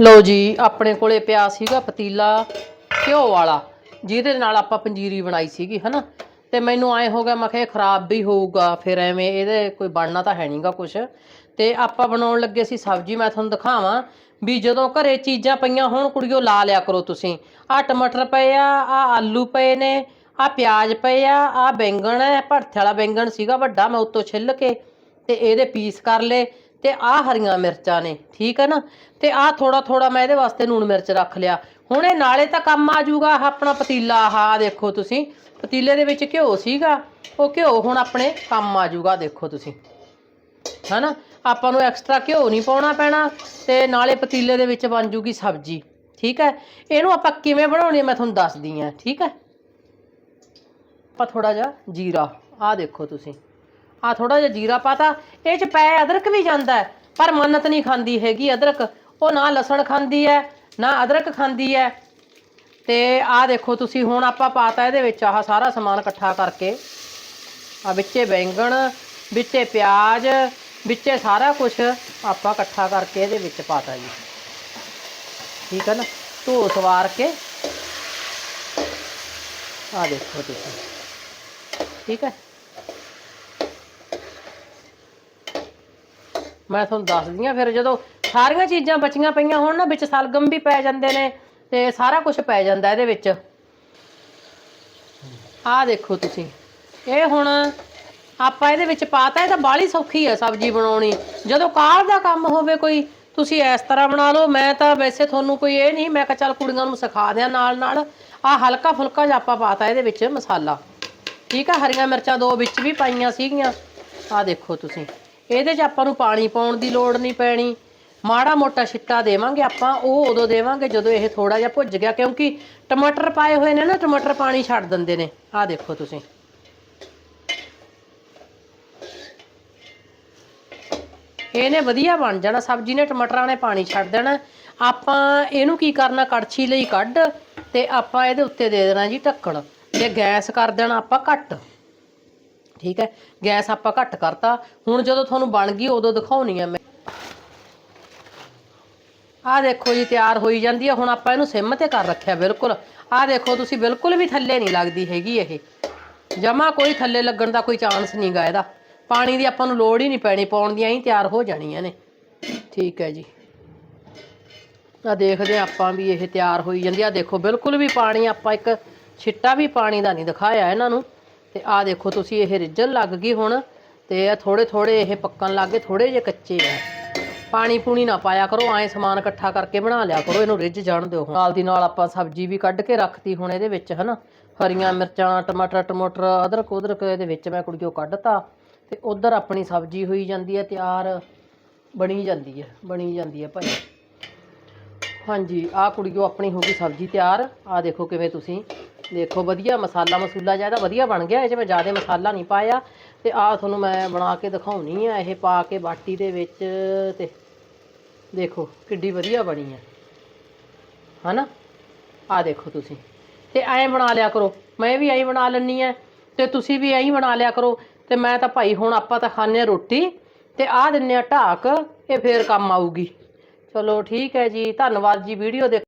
ਲਓ ਜੀ, ਆਪਣੇ ਕੋਲੇ ਪਿਆ ਸੀਗਾ ਪਤੀਲਾ ਘਿਓ ਵਾਲਾ, ਜਿਹਦੇ ਨਾਲ ਆਪਾਂ ਪੰਜੀਰੀ ਬਣਾਈ ਸੀਗੀ, ਹਨਾ? ਤੇ ਮੈਨੂੰ ਐ ਹੋ ਗਿਆ, ਮੈਂ ਕਿਹਾ ਇਹ ਖਰਾਬ ਵੀ ਹੋਊਗਾ, ਫਿਰ ਐਵੇਂ ਇਹਦੇ ਕੋਈ ਬਣਨਾ ਤਾਂ ਹੈ ਨਹੀਂਗਾ ਕੁਛ। ਤੇ ਆਪਾਂ ਬਣਾਉਣ ਲੱਗੇ ਸੀ ਸਬਜ਼ੀ, ਮੈਂ ਤੁਹਾਨੂੰ ਦਿਖਾਵਾਂ ਵੀ ਜਦੋਂ ਘਰੇ ਚੀਜ਼ਾਂ ਪਈਆਂ ਹੋਣ, ਕੁੜੀਓ ਲਾ ਲਿਆ ਕਰੋ ਤੁਸੀਂ। ਆ ਟਮਾਟਰ ਪਏ ਆ ਆ ਆਲੂ ਪਏ ਨੇ ਆ ਪਿਆਜ਼ ਪਏ ਆ ਆ ਬੈਂਗਣ ਹੈ ਭੜਥੇ ਵਾਲਾ ਬੈਂਗਣ ਸੀਗਾ ਵੱਡਾ, ਮੈਂ ਉੱਤੋਂ ਛਿੱਲ ਕੇ ਤੇ ਇਹਦੇ ਪੀਸ ਕਰ ਲਏ। ਤੇ ਆਹ ਹਰੀਆਂ ਮਿਰਚਾਂ ਨੇ, ਠੀਕ ਹੈ ਨਾ? ਤੇ ਆਹ ਥੋੜਾ ਥੋੜਾ ਮੈਂ ਇਹਦੇ ਵਾਸਤੇ ਲੂਣ ਮਿਰਚ ਰੱਖ ਲਿਆ। ਹੁਣ ਇਹ ਨਾਲੇ ਤਾਂ ਕੰਮ ਆ ਜਾਊਗਾ, ਆਹ ਆਪਣਾ ਪਤੀਲਾ, ਆਹ ਦੇਖੋ ਤੁਸੀਂ। ਪਤੀਲੇ ਦੇ ਵਿੱਚ ਘਿਓ ਸੀਗਾ, ਉਹ ਘਿਓ ਹੁਣ ਆਪਣੇ ਕੰਮ ਆ ਜਾਊਗਾ ਦੇਖੋ ਤੁਸੀਂ। ਹਨਾ? ਆਪਾਂ ਨੂੰ ਐਕਸਟਰਾ ਘਿਓ ਨਹੀਂ ਪਾਉਣਾ ਪੈਣਾ ਤੇ ਨਾਲੇ ਪਤੀਲੇ ਦੇ ਵਿੱਚ ਬਣ ਜੂਗੀ ਸਬਜ਼ੀ, ਠੀਕ ਹੈ ਇਹਨੂੰ ਆਪਾਂ ਕਿਵੇਂ ਬਣਾਉਣੀ ਮੈਂ ਤੁਹਾਨੂੰ ਦੱਸਦੀ ਹਾਂ ਠੀਕ ਹੈ ਆਪਾਂ ਥੋੜਾ ਜਿਹਾ ਜੀਰਾ, ਆਹ ਦੇਖੋ ਤੁਸੀਂ। ਆ ਥੋੜਾ ਜਿਹਾ ਜੀਰਾ ਪਾਤਾ, ਇਹ ਚ ਪੈ ਅਦਰਕ ਵੀ ਜਾਂਦਾ ਹੈ, ਪਰ ਮੰਨਤ ਨਹੀਂ ਖਾਂਦੀ ਹੈਗੀ ਅਦਰਕ। ਉਹ ਨਾ ਲਸਣ ਖਾਂਦੀ ਹੈ, ਨਾ ਅਦਰਕ ਖਾਂਦੀ ਹੈ। ਤੇ ਆਹ ਦੇਖੋ ਤੁਸੀਂ, ਹੁਣ ਆਪਾਂ ਪਾਤਾ ਇਹਦੇ ਵਿੱਚ ਆਹ ਸਾਰਾ ਸਮਾਨ ਇਕੱਠਾ ਕਰਕੇ। ਆ ਵਿੱਚੇ ਬੈਂਗਣ, ਵਿੱਚੇ ਪਿਆਜ਼, ਵਿੱਚੇ ਸਾਰਾ ਕੁਝ ਆਪਾਂ ਇਕੱਠਾ ਕਰਕੇ ਇਹਦੇ ਵਿੱਚ ਪਾਤਾ ਜੀ। ਠੀਕ ਹੈ ਨਾ? ਧੋ ਸਵਾਰ ਕੇ। ਆ ਦੇਖੋ ਤੁਸੀਂ। ਠੀਕ ਹੈ? ਮੈਂ ਤੁਹਾਨੂੰ ਦੱਸਦੀ ਆ ਫਿਰ ਜਦੋਂ ਸਾਰੀਆਂ ਚੀਜ਼ਾਂ ਬਚੀਆਂ ਪਈਆਂ ਹੋਣ ਨਾ, ਵਿੱਚ ਸਲਗਮ ਵੀ ਪੈ ਜਾਂਦੇ ਨੇ ਤੇ ਸਾਰਾ ਕੁਝ ਪੈ ਜਾਂਦਾ ਇਹਦੇ ਵਿੱਚ। ਆਹ ਦੇਖੋ ਤੁਸੀਂ, ਇਹ ਹੁਣ ਆਪਾਂ ਇਹਦੇ ਵਿੱਚ ਪਾਤਾ, ਇਹ ਤਾਂ ਬਾਲੀ ਸੌਖੀ ਹੈ ਸਬਜ਼ੀ ਬਣਾਉਣੀ। ਜਦੋਂ ਕਾਲ ਦਾ ਕੰਮ ਹੋਵੇ ਕੋਈ, ਤੁਸੀਂ ਇਸ ਤਰ੍ਹਾਂ ਬਣਾ ਲਓ, ਮੈਂ ਤਾਂ ਵੈਸੇ ਤੁਹਾਨੂੰ ਕੋਈ ਇਹ ਨਹੀਂ, ਮੈਂ ਕਿਹਾ ਚੱਲ ਕੁੜੀਆਂ ਨੂੰ ਸਿਖਾ ਦਿਆਂ ਨਾਲ ਨਾਲ ਆਹ ਹਲਕਾ ਫੁਲਕਾ ਜਿਹਾ ਆਪਾਂ ਪਾਤਾ ਇਹਦੇ ਵਿੱਚ ਮਸਾਲਾ। ਠੀਕ ਆ, ਹਰੀਆਂ ਮਿਰਚਾਂ ਦੋ ਵਿੱਚ ਵੀ ਪਾਈਆਂ ਸੀਗੀਆਂ। ਆਹ ਦੇਖੋ ਤੁਸੀਂ। ਇਹਦੇ 'ਚ ਆਪਾਂ ਨੂੰ ਪਾਣੀ ਪਾਉਣ ਦੀ ਲੋੜ ਨਹੀਂ ਪੈਣੀ। ਮਾੜਾ ਮੋਟਾ ਛਿੱਟਾ ਦੇਵਾਂਗੇ ਆਪਾਂ, ਉਹ ਉਦੋਂ ਦੇਵਾਂਗੇ ਜਦੋਂ ਇਹ ਥੋੜਾ ਜਿਹਾ ਭੁੱਜ ਗਿਆ, ਕਿਉਂਕਿ ਟਮਾਟਰ ਪਾਏ ਹੋਏ ਨੇ ਨਾ, ਟਮਾਟਰ ਪਾਣੀ ਛੱਡ ਦਿੰਦੇ ਨੇ। ਆਹ ਦੇਖੋ ਤੁਸੀਂ। ਇਹਨੇ ਵਧੀਆ ਬਣ ਜਾਣਾ, ਸਬਜ਼ੀ ਨੇ ਟਮਾਟਰਾਂ ਨੇ ਪਾਣੀ ਛੱਡ ਦੇਣਾ। ਆਪਾਂ ਇਹਨੂੰ ਕੀ ਕਰਨਾ, ਕੜਛੀ ਲਈ ਕੱਢ ਤੇ ਆਪਾਂ ਇਹਦੇ ਉੱਤੇ ਦੇ ਦੇਣਾ ਜੀ ਢੱਕਣ। ਤੇ ਗੈਸ ਕਰ ਦੇਣਾ ਆਪਾਂ ਘੱਟ। ਠੀਕ ਹੈ? ਗੈਸ ਆਪਾਂ ਘੱਟ ਕਰਤਾ। ਹੁਣ ਜਦੋਂ ਤੁਹਾਨੂੰ ਬਣ ਗਈ, ਉਦੋਂ ਦਿਖਾਉਣੀ ਆ ਮੈਂ। ਆਹ ਦੇਖੋ ਜੀ, ਤਿਆਰ ਹੋਈ ਜਾਂਦੀ ਹੈ ਹੁਣ ਆਪਾਂ ਇਹਨੂੰ ਸਿਮ ਤੇ ਕਰ ਰੱਖਿਆ, ਬਿਲਕੁਲ। ਆਹ ਦੇਖੋ, ਤੁਸੀਂ ਬਿਲਕੁਲ ਵੀ ਥੱਲੇ ਨਹੀਂ ਲੱਗਦੀ ਹੈਗੀ ਇਹ। ਜਮਾ ਕੋਈ ਥੱਲੇ ਲੱਗਣ ਦਾ ਕੋਈ ਚਾਂਸ ਨਹੀਂਗਾ ਇਹਦਾ। ਪਾਣੀ ਦੀ ਆਪਾਂ ਨੂੰ ਲੋੜ ਹੀ ਨਹੀਂ ਪੈਣੀ, ਪਾਉਣ ਦੀਆਂ ਹੀ ਤਿਆਰ ਹੋ ਜਾਣੀਆਂ ਨੇ ਠੀਕ ਹੈ ਜੀ। ਆ ਦੇਖਦੇ ਹਾਂ ਆਪਾਂ ਵੀ ਇਹ ਤਿਆਰ ਹੋਈ ਜਾਂਦੀ ਆ। ਦੇਖੋ, ਬਿਲਕੁਲ ਵੀ ਪਾਣੀ ਆਪਾਂ ਇੱਕ ਛਿੱਟਾ ਵੀ ਪਾਣੀ ਦਾ ਨਹੀਂ ਦਿਖਾਇਆ ਇਹਨਾਂ ਨੂੰ। ਤੇ ਆਹ ਦੇਖੋ ਤੁਸੀਂ ਇਹ ਰਿੱਝਣ ਲੱਗ ਗਈ ਹੁਣ ਤੇ ਇਹ ਥੋੜੇ ਥੋੜੇ ਇਹ ਪੱਕਣ ਲੱਗ ਗਏ ਥੋੜੇ ਜਿਹੇ ਕੱਚੇ ਆ। ਪਾਣੀ ਪੂਣੀ ਨਾ ਪਾਇਆ ਕਰੋ, ਐਂ ਸਮਾਨ ਇਕੱਠਾ ਕਰਕੇ ਬਣਾ ਲਿਆ ਕਰੋ, ਇਹਨੂੰ ਰਿੱਝ ਜਾਣ ਦਿਓ ਨਾਲ ਦੀ ਨਾਲ ਆਪਾਂ ਸਬਜ਼ੀ ਵੀ ਕੱਢ ਕੇ ਰੱਖਤੀ ਹੁਣ ਇਹਦੇ ਵਿੱਚ, ਹਨਾ? ਹਰੀਆਂ ਮਿਰਚਾਂ, ਟਮਾਟਰ ਟਮਾਟਰ, ਅਦਰਕ, ਉਦਰਕ ਇਹਦੇ ਵਿੱਚ ਮੈਂ ਕੁੜੀਓ ਕੱਢਤਾ ਤੇ ਉਧਰ ਆਪਣੀ ਸਬਜ਼ੀ ਹੋਈ ਜਾਂਦੀ ਹੈ, ਤਿਆਰ ਬਣੀ ਜਾਂਦੀ ਹੈ, ਬਣੀ ਜਾਂਦੀ ਹੈ ਭਾਈ। ਹਾਂਜੀ, ਆਹ ਕੁੜੀਓ ਆਪਣੀ ਹੋ ਗਈ ਸਬਜ਼ੀ ਤਿਆਰ। ਆਹ ਦੇਖੋ ਕਿਵੇਂ ਤੁਸੀਂ ਦੇਖੋ, ਵਧੀਆ ਮਸਾਲਾ ਮਸੂਲਾ ਜ਼ਿਆਦਾ ਵਧੀਆ ਬਣ ਗਿਆ, ਇਹ 'ਚ ਮੈਂ ਜ਼ਿਆਦਾ ਮਸਾਲਾ ਨਹੀਂ ਪਾਇਆ। ਤੇ ਆਹ ਤੁਹਾਨੂੰ ਮੈਂ ਬਣਾ ਕੇ ਦਿਖਾਉਣੀ ਆ, ਇਹ ਪਾ ਕੇ ਬਾਟੀ ਦੇ ਵਿੱਚ ਤੇ ਦੇਖੋ, ਕਿੱਡੀ ਵਧੀਆ ਬਣੀ ਹੈ ਹਨਾ? ਆਹ ਦੇਖੋ ਤੁਸੀਂ। ਤੇ ਐਂ ਬਣਾ ਲਿਆ ਕਰੋ। ਮੈਂ ਵੀ ਐਂ ਬਣਾ ਲੈਣੀ ਆ। ਤੇ ਤੁਸੀਂ ਵੀ ਐਂ ਬਣਾ ਲਿਆ ਕਰੋ। ਤੇ ਮੈਂ ਤਾਂ ਭਾਈ ਹੁਣ ਆਪਾਂ ਤਾਂ ਖਾਂਦੇ ਹਾਂ ਰੋਟੀ। ਤੇ ਆਹ ਦਿੰਨੇ ਆ ਢਾਕ, ਇਹ ਫੇਰ ਕੰਮ ਆਊਗੀ। ਚਲੋ ਠੀਕ ਹੈ ਜੀ। ਧੰਨਵਾਦ ਜੀ। ਵੀਡੀਓ ਦੇਖ